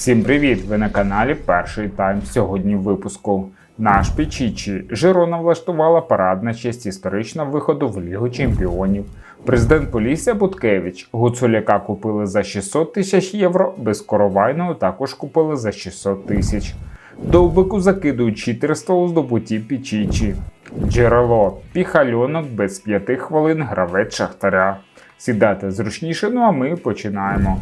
Всім привіт! Ви на каналі Перший Тайм. Сьогодні в випуску. Наш Пічічі Жирона влаштувала парад на честь історичного виходу в Лігу Чемпіонів. Президент Полісся Буткевич Гуцуляка купили за 600 тисяч євро, безкоровайного також купили за 600 тисяч. Довбику закидують читерство у здобутті Пічічі. Джерело Піхальонок без 5 хвилин гравець Шахтаря. Сідайте зручніше, ну а ми починаємо.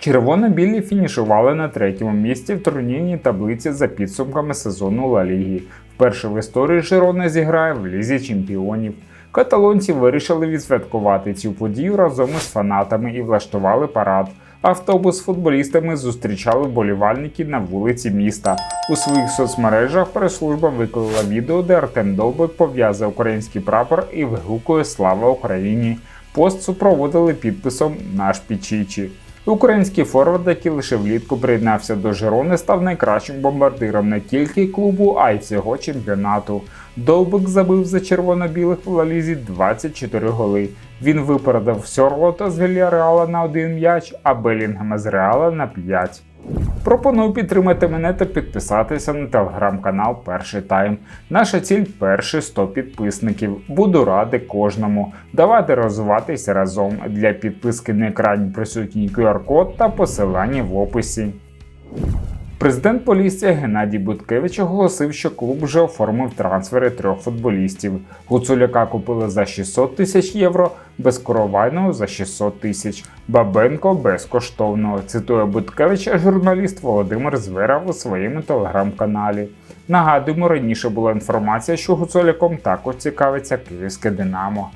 Червоно-білі фінішували на третьому місці в турнірній таблиці за підсумками сезону Ла Ліги. Вперше в історії Жирона зіграє в лізі чемпіонів. Каталонці вирішили відсвяткувати цю подію разом із фанатами і влаштували парад. Автобус з футболістами зустрічали вболівальники на вулиці міста. У своїх соцмережах прес-служба виклала відео, де Артем Довбик пов'язує український прапор і вигукує Слава Україні. Пост супроводили підписом Наш Пічічі. Український форвард, який лише влітку приєднався до Жирони, став найкращим бомбардиром не тільки клубу, а й всього чемпіонату. Довбик забив за червоно-білих в Лалізі 24 голи. Він випередив Сьорлота з Вільяреала на один м'яч, а Белінгема з Реала на 5. Пропоную підтримати мене та підписатися на телеграм-канал Перший Тайм. Наша ціль перші 100 підписників. Буду радий кожному. Давайте розвиватися разом. Для підписки на екрані присутній QR-код та посилання в описі. Президент Полісся Геннадій Буткевич оголосив, що клуб вже оформив трансфери трьох футболістів. Гуцуляка купили за 600 тисяч євро, безкоровайного за 600 тисяч, Бабенко безкоштовно. Цитує Буткевича журналіст Володимир Зверав у своєму телеграм-каналі. Нагадуємо, раніше була інформація, що Гуцуляком також цікавиться київське Динамо.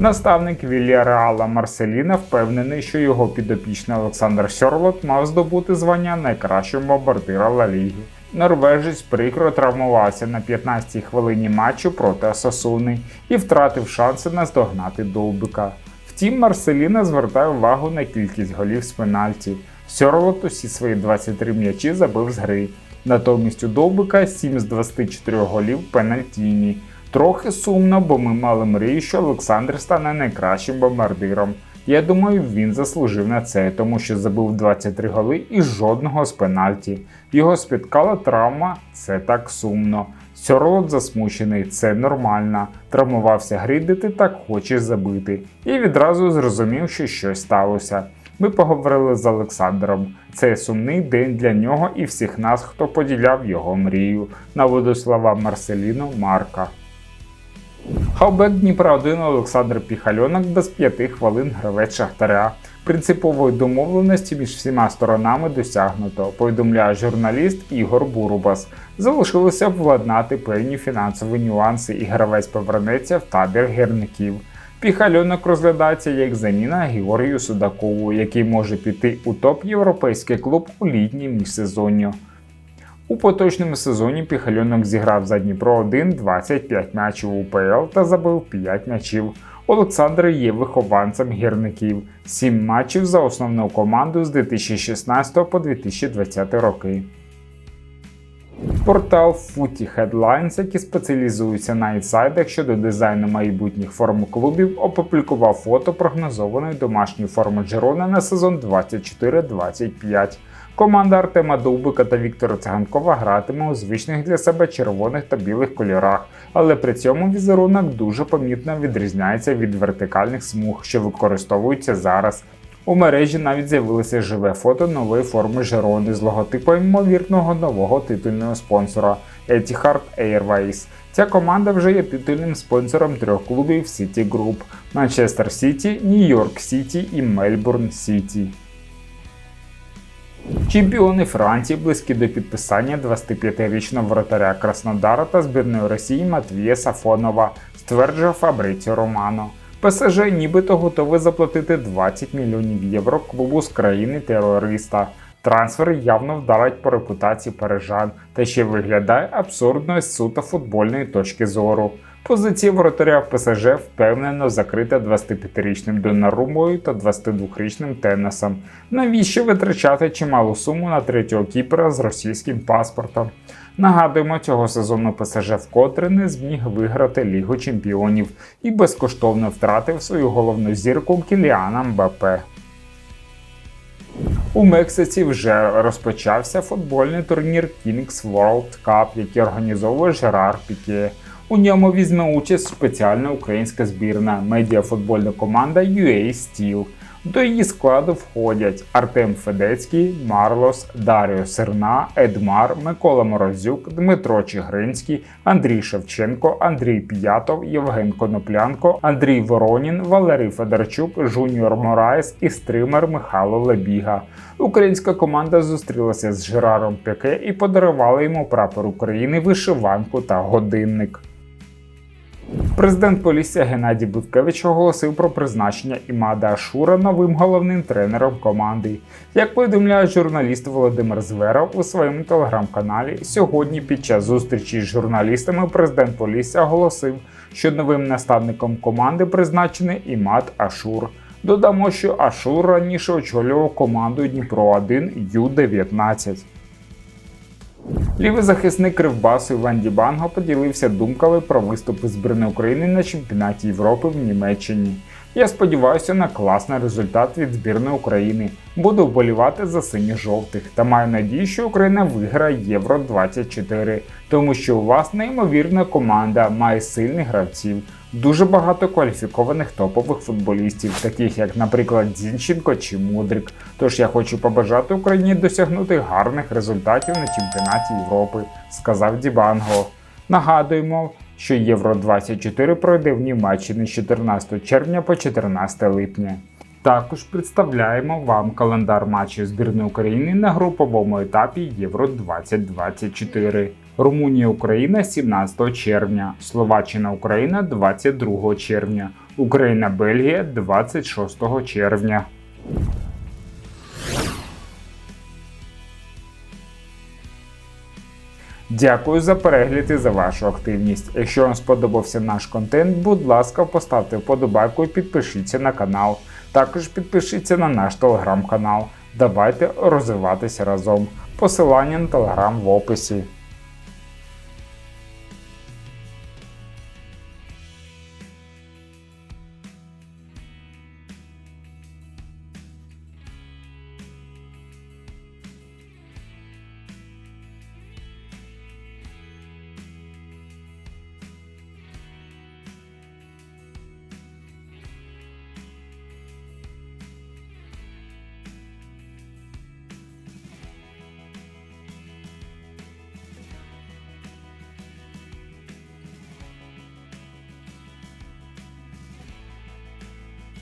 Наставник Вільяреала Марселіна впевнений, що його підопічний Олександр Сьорлот мав здобути звання найкращого бомбардира Ла Ліги. Норвежець прикро травмувався на 15-й хвилині матчу проти Асасуни і втратив шанси наздогнати Довбика. Втім, Марселіна звертає увагу на кількість голів з пенальті. Сьорлот усі свої 23 м'ячі забив з гри. Натомість у Довбика 7 з 24 голів пенальтійні. Трохи сумно, бо ми мали мрію, що Олександр стане найкращим бомбардиром. Я думаю, він заслужив на це, тому що забив 23 голи і жодного з пенальті. Його спіткала травма, це так сумно. Сьорлот засмучений, це нормально. Травмувався грidi, ти так хочеш забити. І відразу зрозумів, що щось сталося. Ми поговорили з Олександром. Це сумний день для нього і всіх нас, хто поділяв його мрію. Наводу слова Марселіно Марка. Хавбек Дніпра 1 Олександр Піхальонок без 5 хвилин гравець Шахтаря. Принципової домовленості між всіма сторонами досягнуто, повідомляє журналіст Ігор Бурубас. Залишилося владнати певні фінансові нюанси, і гравець повернеться в табір гірників. Піхальонок розглядається як заміна Георгію Судакову, який може піти у топ європейський клуб у літній міжсезонню. У поточному сезоні Піхальонок зіграв за Дніпро 1 25 м'ячів у УПЛ та забив 5 м'ячів. Олександр є вихованцем гірників, 7 матчів за основну команду з 2016 по 2020 роки. Портал Footy Headlines, який спеціалізується на інсайдах щодо дизайну майбутніх форм клубів, опублікував фото прогнозованої домашньої форми Джерона на сезон 24-25. Команда Артема Довбика та Віктора Циганкова гратиме у звичних для себе червоних та білих кольорах, але при цьому візерунок дуже помітно відрізняється від вертикальних смуг, що використовуються зараз. У мережі навіть з'явилося живе фото нової форми Жерони з логотипом ймовірного нового титульного спонсора Etihad Airways. Ця команда вже є титульним спонсором трьох клубів City Group – Манчестер Сіті, Нью-Йорк Сіті і Мельбурн Сіті. Чемпіони Франції близькі до підписання 25-річного воротаря Краснодара та збірної Росії Матвія Сафонова, стверджує Фабриціо Романо. ПСЖ нібито готовий заплатити 20 мільйонів євро клубу з країни терориста. Трансфер явно вдарить по репутації парижан та ще виглядає абсурдно з суто футбольної точки зору. Позиція воротаря в ПСЖ впевнено закрита 25-річним Донарумою та 22-річним Теннесом. Навіщо витрачати чималу суму на третього кіпера з російським паспортом? Нагадуємо, цього сезону ПСЖ вкотре не зміг виграти Лігу чемпіонів і безкоштовно втратив свою головну зірку Кіліана Мбапе. У Мексиці вже розпочався футбольний турнір Kings World Cup, який організовує Жерар Піке. У ньому візьме участь спеціальна українська збірна медіафутбольна команда UA Steel. До її складу входять Артем Федецький, Марлос, Даріо Серна, Едмар, Микола Морозюк, Дмитро Чигринський, Андрій Шевченко, Андрій П'ятов, Євген Коноплянко, Андрій Воронін, Валерій Федорчук, Жуніор Мораєс і стример Михайло Лебіга. Українська команда зустрілася з Жераром Пяке і подарувала йому прапор України, вишиванку та годинник. Президент Полісся Геннадій Буткевич оголосив про призначення Імада Ашура новим головним тренером команди. Як повідомляє журналіст Володимир Зверов у своєму телеграм-каналі, сьогодні під час зустрічі з журналістами президент Полісся оголосив, що новим наставником команди призначений Імад Ашур. Додамо, що Ашур раніше очолював команду Дніпро 1 Ю-19. Лівий захисник Кривбасу Іван Дібанго поділився думками про виступи збірної України на чемпіонаті Європи в Німеччині. Я сподіваюся на класний результат від збірної України. Буду вболівати за синьо-жовтих та маю надію, що Україна виграє Євро 24, тому що у вас неймовірна команда має сильних гравців, дуже багато кваліфікованих топових футболістів, таких як, наприклад, Зінченко чи Мудрик. Тож я хочу побажати Україні досягнути гарних результатів на чемпіонаті Європи, сказав Дібанго. Нагадуємо, що Євро 24 пройде в Німеччині з 14 червня по 14 липня. Також представляємо вам календар матчів збірної України на груповому етапі Євро 2024. Румунія Україна 17 червня, Словаччина Україна 22 червня, Україна Бельгія 26 червня. Дякую за перегляд і за вашу активність. Якщо вам сподобався наш контент, будь ласка, поставте вподобайку і підпишіться на канал. Також підпишіться на наш телеграм-канал. Давайте розвиватися разом. Посилання на телеграм в описі.